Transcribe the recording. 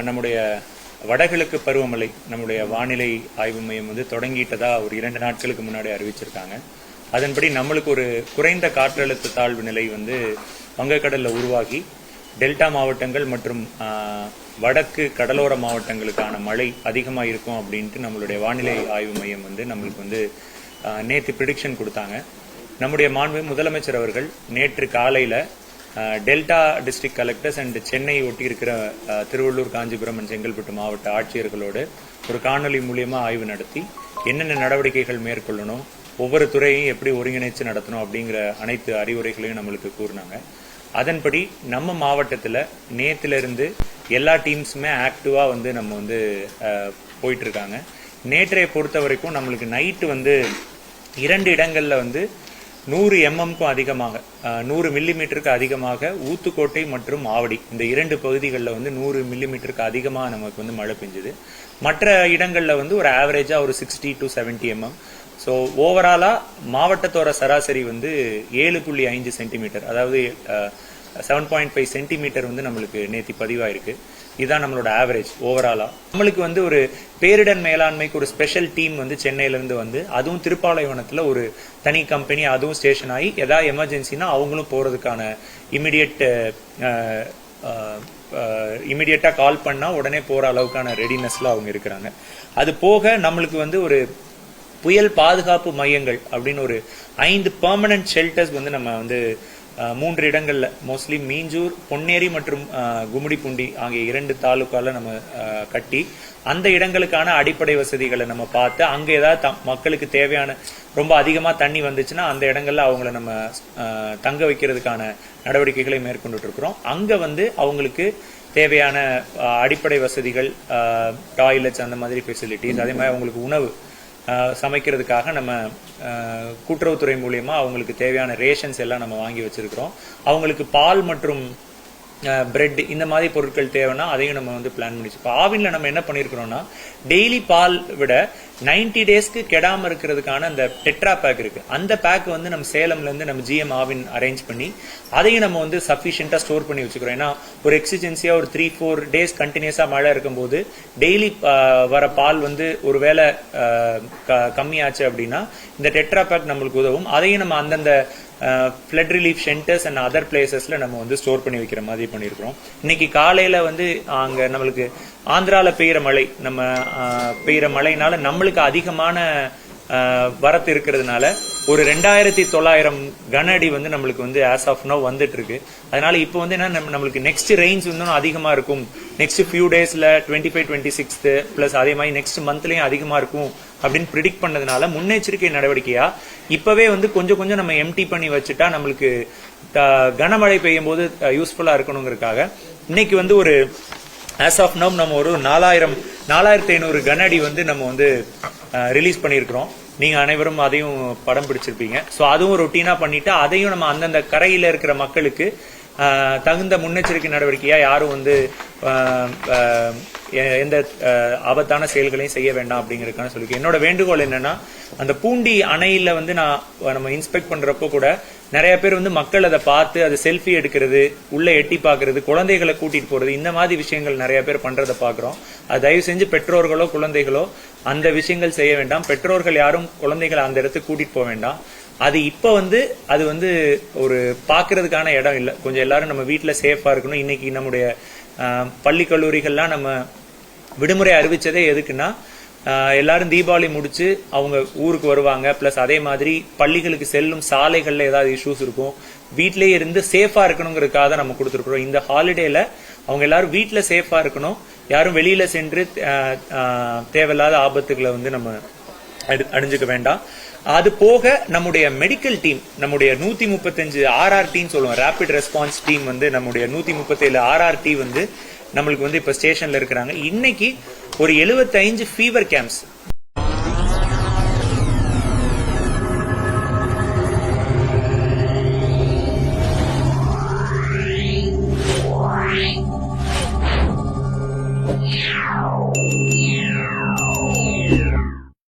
நம்முடைய வடகிழக்கு பருவமழை நம்முடைய வானிலை ஆய்வு மையம் வந்து தொடங்கிட்டதா ஒரு இரண்டு நாட்களுக்கு முன்னாடி அறிவிச்சிருக்காங்க. அதன்படி நம்மளுக்கு ஒரு குறைந்த காற்றழுத்த தாழ்வு நிலை வந்து வங்கக்கடலில் உருவாகி டெல்டா மாவட்டங்கள் மற்றும் வடக்கு கடலோர மாவட்டங்களுக்கான மழை அதிகமாக இருக்கும் அப்படின்ட்டு நம்மளுடைய வானிலை ஆய்வு மையம் வந்து நம்மளுக்கு வந்து நேற்று ப்ரிடிக்ஷன் கொடுத்தாங்க. நம்முடைய மாண்பு முதலமைச்சர் அவர்கள் நேற்று காலையில delta district collectors and Chennai ஒட்டி இருக்கிற திருவள்ளூர் காஞ்சிபுரம் அண்ட் செங்கல்பட்டு மாவட்ட ஆட்சியர்களோடு ஒரு காணொலி மூலியமா ஆய்வு நடத்தி என்னென்ன நடவடிக்கைகள் மேற்கொள்ளணும் ஒவ்வொரு துறையையும் எப்படி ஒருங்கிணைச்சு நடத்தணும் அப்படிங்கிற அனைத்து அறிவுரைகளையும் நம்மளுக்கு கூறினாங்க. அதன்படி நம்ம மாவட்டத்தில் நேத்துல எல்லா டீம்ஸுமே ஆக்டிவாக வந்து நம்ம வந்து போயிட்டு இருக்காங்க. நேற்றைய பொறுத்த வரைக்கும் நம்மளுக்கு நைட்டு வந்து இரண்டு இடங்களில் வந்து நூறு எம்எம்க்கும் அதிகமாக நூறு மில்லிமீட்டருக்கு அதிகமாக ஊத்துக்கோட்டை மற்றும் ஆவடி. இந்த இரண்டு பகுதிகளில் வந்து நூறு மில்லிமீட்டருக்கு அதிகமாக நமக்கு வந்து மழை பெஞ்சுது. மற்ற இடங்களில் வந்து ஒரு ஆவரேஜா ஒரு sixty to seventy mm so ஓவராலா மாவட்டத்தோட சராசரி வந்து ஏழு புள்ளி ஐந்து சென்டிமீட்டர் அதாவது செவன் பாயிண்ட் ஃபைவ் சென்டிமீட்டர் வந்து நம்மளுக்கு நேற்று பதிவாயிருக்கு. இதுதான் நம்மளோட ஆவரேஜ் ஓவராலா நம்மளுக்கு வந்து ஒரு பேரிடர் மேலாண்மைக்கு ஒரு ஸ்பெஷல் டீம் வந்து சென்னையில இருந்து வந்து அதுவும் திருப்பாலைவனத்துல ஒரு தனி கம்பெனி அதுவும் ஸ்டேஷன் ஆகி ஏதாவது எமர்ஜென்சினா அவங்களும் போறதுக்கான இமிடியட் இமிடியட்டா கால் பண்ணா உடனே போற அளவுக்கான ரெடினஸ்ல அவங்க இருக்கிறாங்க. அது போக நம்மளுக்கு வந்து ஒரு புயல் பாதுகாப்பு மையங்கள் அப்படின்னு ஒரு ஐந்து பெர்மனன்ட் ஷெல்டர்ஸ் வந்து நம்ம வந்து மூன்று இடங்களில். மோஸ்ட்லி மீஞ்சூர் பொன்னேரி மற்றும் கும்மிடிப்பூண்டி ஆகிய இரண்டு தாலுக்கால நம்ம கட்டி அந்த இடங்களுக்கான அடிப்படை வசதிகளை நம்ம பார்த்து அங்க ஏதாவது மக்களுக்கு தேவையான ரொம்ப அதிகமா தண்ணி வந்துச்சுன்னா அந்த இடங்கள்ல அவங்கள நம்ம தங்க வைக்கிறதுக்கான நடவடிக்கைகளை மேற்கொண்டுட்டு இருக்கிறோம் அங்க வந்து அவங்களுக்கு தேவையான அடிப்படை வசதிகள் டாய்லெட்ஸ் அந்த மாதிரி ஃபெசிலிட்டிஸ் அதே மாதிரி அவங்களுக்கு உணவு சமைக்கிறதுக்காக நம்ம கூட்டுறவுத்துறை மூலியமா அவங்களுக்கு தேவையான ரேஷன்ஸ் எல்லாம் நம்ம வாங்கி வச்சிருக்கிறோம். அவங்களுக்கு பால் மற்றும் பிரெட் இந்த மாதிரி பொருட்கள் தேவைன்னா அதையும் நம்ம வந்து பிளான் பண்ணி இப்போ ஆவின்ல நம்ம என்ன பண்ணியிருக்கிறோம்னா டெய்லி பால் விட 90 டேஸ்க்கு கெடாம இருக்கிறதுக்கான அந்த டெட்ரா பேக் இருக்கு. அந்த பேக் வந்து நம்ம சேலம்ல இருந்து நம்ம ஜிஎம் ஆவின் அரேஞ்ச் பண்ணி அதையும் நம்ம வந்து சஃபிஷியண்டா ஸ்டோர் பண்ணி வச்சுக்கிறோம். ஏன்னா ஒரு எக்ஸிஜென்சியா ஒரு த்ரீ ஃபோர் டேஸ் கண்டினியூஸா மழை இருக்கும்போது டெய்லி வர பால் வந்து ஒருவேளை வேளை க- கம்மியாச்சு அப்படின்னா இந்த டெட்ரா பேக் நம்மளுக்கு உதவும். அதையும் நம்ம அந்தந்த flood relief centres and other பிளேசஸ்ல நம்ம வந்து ஸ்டோர் பண்ணி வைக்கிற மாதிரி பண்ணியிருக்கிறோம். இன்னைக்கு காலையில வந்து அங்க நம்மளுக்கு ஆந்திரால பெய்யுற மழை நம்ம பெய்கிற பெய்யுற மழைனால நம்மளுக்கு அதிகமான வரத்து இருக்கிறதுனால ஒரு ரெண்டாயிரத்தி தொள்ளாயிரம் கன அடி வந்து நம்மளுக்கு வந்து ஆஸ் ஆஃப் நோ வந்துட்டு இருக்கு அதனால இப்போ வந்து என்ன நம்ம- நம்மளுக்கு நெக்ஸ்ட் ரேஞ்ச் வந்து அதிகமாக அதிகமா இருக்கும். நெக்ஸ்ட் ஃபியூ டேஸ்ல twenty five twenty sixth plus அதே மாதிரி நெக்ஸ்ட் மந்த்லயும் அதிகமா இருக்கும் அப்படின்னு ப்ரிடிக்ட் பண்ணதுனால முன்னெச்சரிக்கை நடவடிக்கையா இப்பவே வந்து கொஞ்சம் கொஞ்சம் நம்ம எம்டி பண்ணி வச்சுட்டா நம்மளுக்கு த- கனமழை பெய்யும் போது யூஸ்ஃபுல்லா இருக்கணுங்கிறதுக்காக இன்னைக்கு வந்து ஒரு ஆஸ் ஆஃப் நவ் நம்ம ஒரு நாலாயிரம் நாலாயிரத்தி ஐநூறு கன அடி வந்து நம்ம வந்து ரிலீஸ் பண்ணியிருக்கிறோம். நீங்க அனைவரும் அதையும் படம் பிடிச்சிருப்பீங்க. ஸோ அதுவும் ரொட்டீனா பண்ணிட்டு அதையும் நம்ம அந்தந்த கரையில இருக்கிற மக்களுக்கு தகுந்த முன்னெச்சரிக்கை நடவடிக்கையா யாரும் வந்து எ- எந்த ஆபத்தான செயல்களையும் செய்ய வேண்டாம் அப்படிங்கறதுக்கான சொல்லி என்னோட வேண்டுகோள் என்னன்னா அந்த பூண்டி அணையில வந்து நான் நம்ம இன்ஸ்பெக்ட் பண்றப்போ கூட நிறைய பேர் வந்து மக்கள் அதை பார்த்து அதை செல்ஃபி எடுக்கிறது உள்ள எட்டி பார்க்கிறது குழந்தைகளை கூட்டிட்டு போறது இந்த மாதிரி விஷயங்கள் நிறைய பேர் பண்றதை பாக்குறோம் அது தயவு செஞ்சு பெற்றோர்களோ குழந்தைகளோ அந்த விஷயங்கள் செய்ய வேண்டாம். பெற்றோர்கள் யாரும் குழந்தைகளை அந்த இடத்துக்கு கூட்டிட்டு போக வேண்டாம். அது இப்ப வந்து அது வந்து ஒரு பாக்குறதுக்கான இடம் இல்ல. கொஞ்சம் எல்லாரும் நம்ம வீட்டில் சேஃபா இருக்கணும். இன்னைக்கு நம்முடைய பள்ளி கல்லூரிகள்லாம் நம்ம விடுமுறை அறிவிச்சதே எதுக்குன்னா எல்லாரும் தீபாவளி முடிச்சு அவங்க ஊருக்கு வருவாங்க. பிளஸ் அதே மாதிரி பள்ளிகளுக்கு செல்லும் சாலைகள்ல ஏதாவது இஷ்யூஸ் இருக்கும். வீட்லயே இருந்து சேஃபா இருக்கணுங்கிறதுக்காக தான் நம்ம கொடுத்துருக்குறோம். இந்த ஹாலிடேல அவங்க எல்லாரும் வீட்டில் சேஃபா இருக்கணும். யாரும் வெளியில சென்று தேவையில்லாத ஆபத்துகளை வந்து நம்ம அடி- அடைஞ்சுக்க வேண்டாம். அது போக நம்முடைய மெடிக்கல் டீம் நம்முடைய நூத்தி முப்பத்தஞ்சு ஆர்ஆர்டின்னு சொல்லுவோம். ரேபிட் ரெஸ்பான்ஸ் டீம் வந்து நம்முடைய நூத்தி முப்பத்தேழு ஆர்ஆர்டி வந்து நம்மளுக்கு வந்து இப்ப ஸ்டேஷன்ல இருக்கிறாங்க. இன்னைக்கு ஒரு 75 ஃபீவர் கேம்ப்ஸ்